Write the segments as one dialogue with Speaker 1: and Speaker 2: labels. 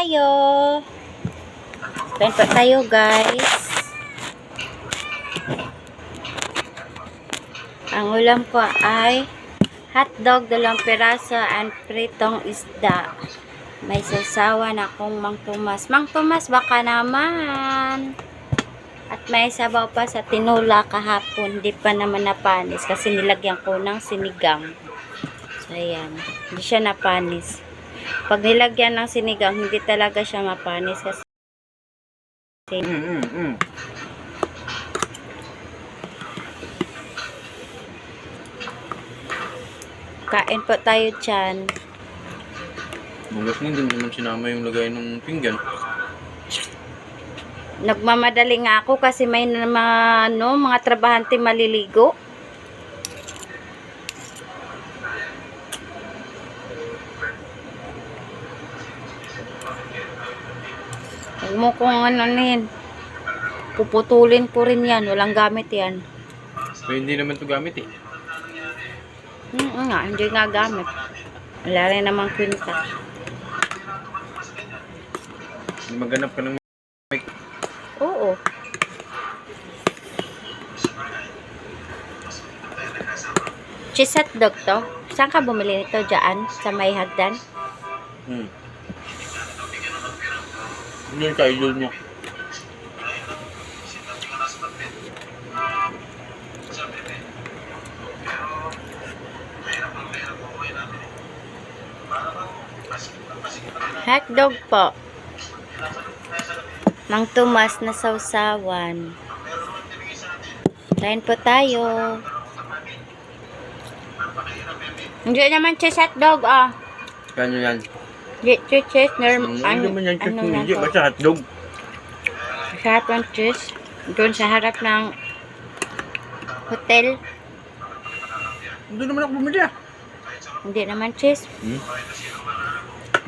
Speaker 1: tayo. Kain tayo, guys. Ang ulam ko ay hotdog, dalawang piraso, and pritong isda. May sasawa na akong Mang Tomas. Mang Tomas, baka naman. At may sabaw pa sa tinula kahapon. Hindi pa naman napanis kasi nilagyan ko ng sinigang. So, ayan. Hindi siya napanis. Pag nilagyan ng sinigang, hindi talaga siya mapanis kasi
Speaker 2: Mm, mm, mm.
Speaker 1: kain po tayo dyan.
Speaker 2: Bugas nga, hindi mo naman sinama yung lagay ng pinggan.
Speaker 1: Nagmamadali nga ako kasi may mga, ano, mga trabahante maliligo. Huwag mo kung ano. Puputulin ko rin yan. Walang gamit yan.
Speaker 2: Pero hindi naman ito gamit eh.
Speaker 1: Hmm, nga, hindi nga gamit. Wala rin namang kwinta.
Speaker 2: Maganap ka ng mic.
Speaker 1: Oo. Cheese hot dog to. Saan ka bumili nito? Diyan? Sa may hagdan?
Speaker 2: Hmm. Ano yung ka-idol mo?
Speaker 1: Hot dog po. Mang Tomas na sausawan. Kain po tayo. Hindi naman cheese hot dog ah.
Speaker 2: Kanya yan.
Speaker 1: Hindi cheese cheese. Norm,
Speaker 2: Ano,
Speaker 1: ano,
Speaker 2: naman yan?
Speaker 1: ano
Speaker 2: Ano hindi. Basta hotdog.
Speaker 1: Sarap ng cheese. Doon sa harap ng hotel.
Speaker 2: Doon naman ako bumili ah.
Speaker 1: Hindi naman cheese.
Speaker 2: Hmm?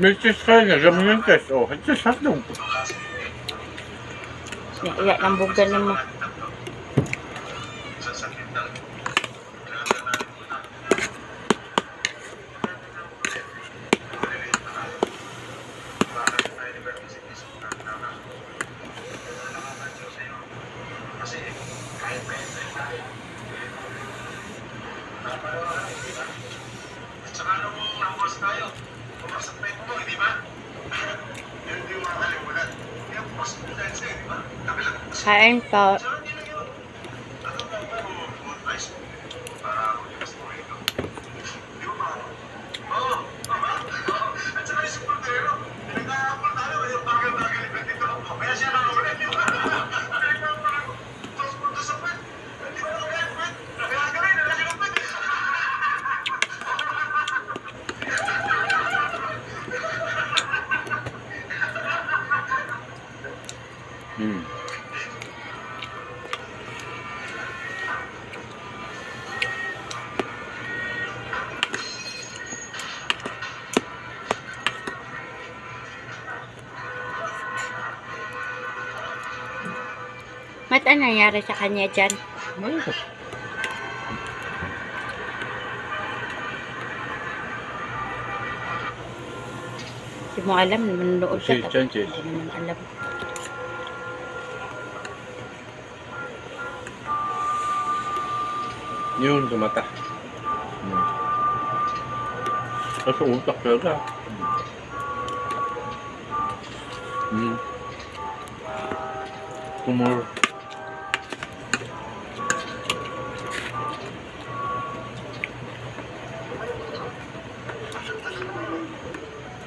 Speaker 2: May cheese ka na. Gamin yung cheese. Oh, cheese hotdog.
Speaker 1: Iyak ng bugan mo. Kain po. Ano nangyari sa kanya dyan?
Speaker 2: Ko?
Speaker 1: Hindi mo alam, nanonood ka.
Speaker 2: Si
Speaker 1: tapos
Speaker 2: Chanches.
Speaker 1: Hindi mo alam.
Speaker 2: Yun, tumata. Hmm. Nasa utak talaga. Hmm.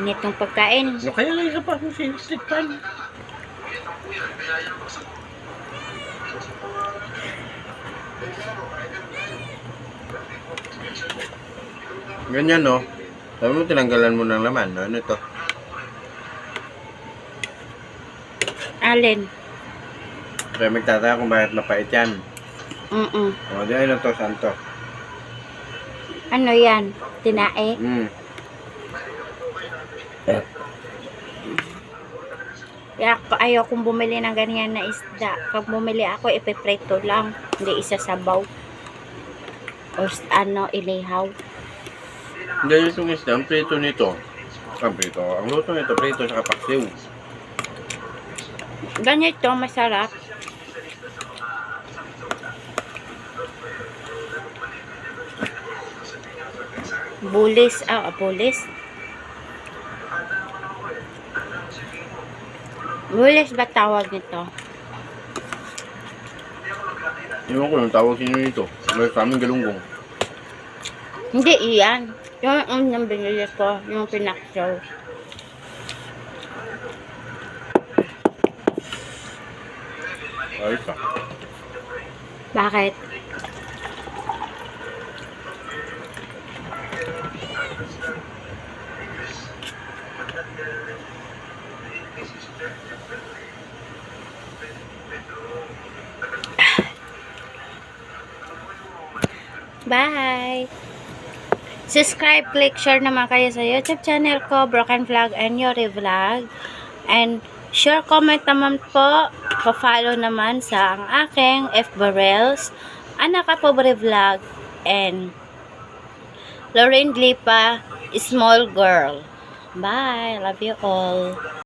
Speaker 1: Init ng pagkain.
Speaker 2: No, kaya nga isa pa kung sinislipan. Ganyan, no? Sabi mo, tinanggalan mo ng laman, no? Ano to?
Speaker 1: Alin?
Speaker 2: Kaya magtataka kung bakit mapait yan.
Speaker 1: Mm-mm.
Speaker 2: O, di ano to, santo.
Speaker 1: Ano yan? Tinae?
Speaker 2: Mm.
Speaker 1: Ako- ayaw kong bumili ng ganyan na isda. Pag bumili ako, ipipreto lang. Hindi isasabaw. O ano, ilihaw.
Speaker 2: Dahil itong isda, ang prito nito. Ang prito. Ang luto nito, prito sa kapaksiw.
Speaker 1: Ganito, masarap. Bulis. Ah, bulis. Bulis ba tawag nito?
Speaker 2: Ewan ko yung tawag sinyo nito. May sa amin galunggong.
Speaker 1: Hindi iyan. Yung unang binili ko, yung pinaksaw.
Speaker 2: Ayos ah.
Speaker 1: Bakit? Bye! Subscribe, click, share naman kayo sa YouTube channel ko, Broken Vlog and Yuri Vlog. And share, comment naman po, pa-follow naman sa ang aking F. Barrels, Anak Pobre Vlog, and Lorraine Glipa, Small Girl. Bye! Love you all.